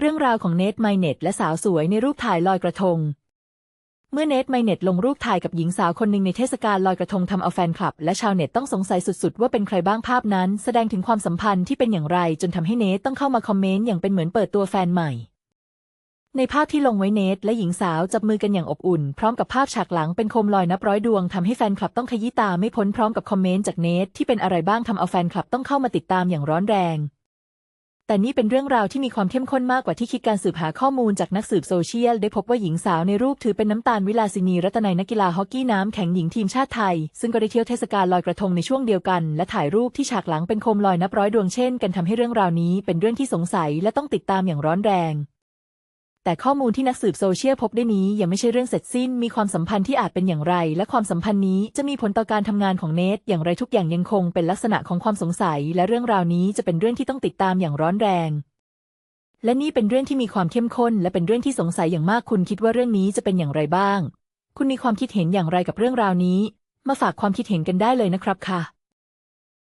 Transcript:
เรื่องราวของเนทไมเน็ตและสาวสวยในรูปถ่ายลอยกระทง เมื่อเนทไมเน็ตลงรูปถ่ายกับหญิงสาวคนหนึ่งในเทศกาลลอยกระทงทำเอาแฟนคลับ และชาวเน็ตต้องสงสัยสุดๆ ว่าเป็นใครบ้างภาพนั้น แสดงถึงความสัมพันธ์ที่เป็นอย่างไรจนทำให้เนทต้องเข้ามาคอมเมนต์อย่างเป็นเหมือนเปิดตัวแฟนใหม่ ในภาพที่ลงไว้เนทและหญิงสาวจับมือกันอย่างอบอุ่น พร้อมกับภาพฉากหลังเป็นโคมลอยนับร้อยดวงทำให้แฟนคลับต้องขยี้ตาไม่พ้นพร้อมกับคอมเมนต์จากเนทที่เป็นอะไรบ้างทำเอาแฟนคลับต้องเข้ามาติดตามอย่างร้อนแรง แต่นี่เป็นเรื่องราวที่มีความเข้มข้นมากกว่าที่คิดการสืบหาข้อมูลจากนักสืบโซเชียล ได้พบว่าหญิงสาวในรูปถือเป็นน้ำตาลวิลาสินีรัตนัยนักกีฬาฮอกกี้น้ำแข็งหญิงทีมชาติไทย ซึ่งก็ได้เที่ยวเทศกาลลอยกระทงในช่วงเดียวกัน และถ่ายรูปที่ฉากหลังเป็นโคมลอยนับร้อยดวงเช่นกันทำให้เรื่องราวนี้เป็นเรื่องที่สงสัยและต้องติดตามอย่างร้อนแรง แต่ข้อมูลที่นักสืบโซเชียลพบได้นี้ยังไม่ใช่เรื่องเสร็จสิ้น มีความสัมพันธ์ที่อาจเป็นอย่างไร และความสัมพันธ์นี้จะมีผลต่อการทำงานของเนทอย่างไรทุกอย่างยังคงเป็นลักษณะของความสงสัย และเรื่องราวนี้จะเป็นเรื่องที่ต้องติดตามอย่างร้อนแรงและนี่เป็นเรื่องที่มีความเข้มข้น และเป็นเรื่องที่สงสัยอย่างมากคุณคิดว่าเรื่องนี้จะเป็นอย่างไรบ้าง คุณมีความคิดเห็นอย่างไรกับเรื่องราวนี้ มาฝากความคิดเห็นกันได้เลยนะครับค่ะ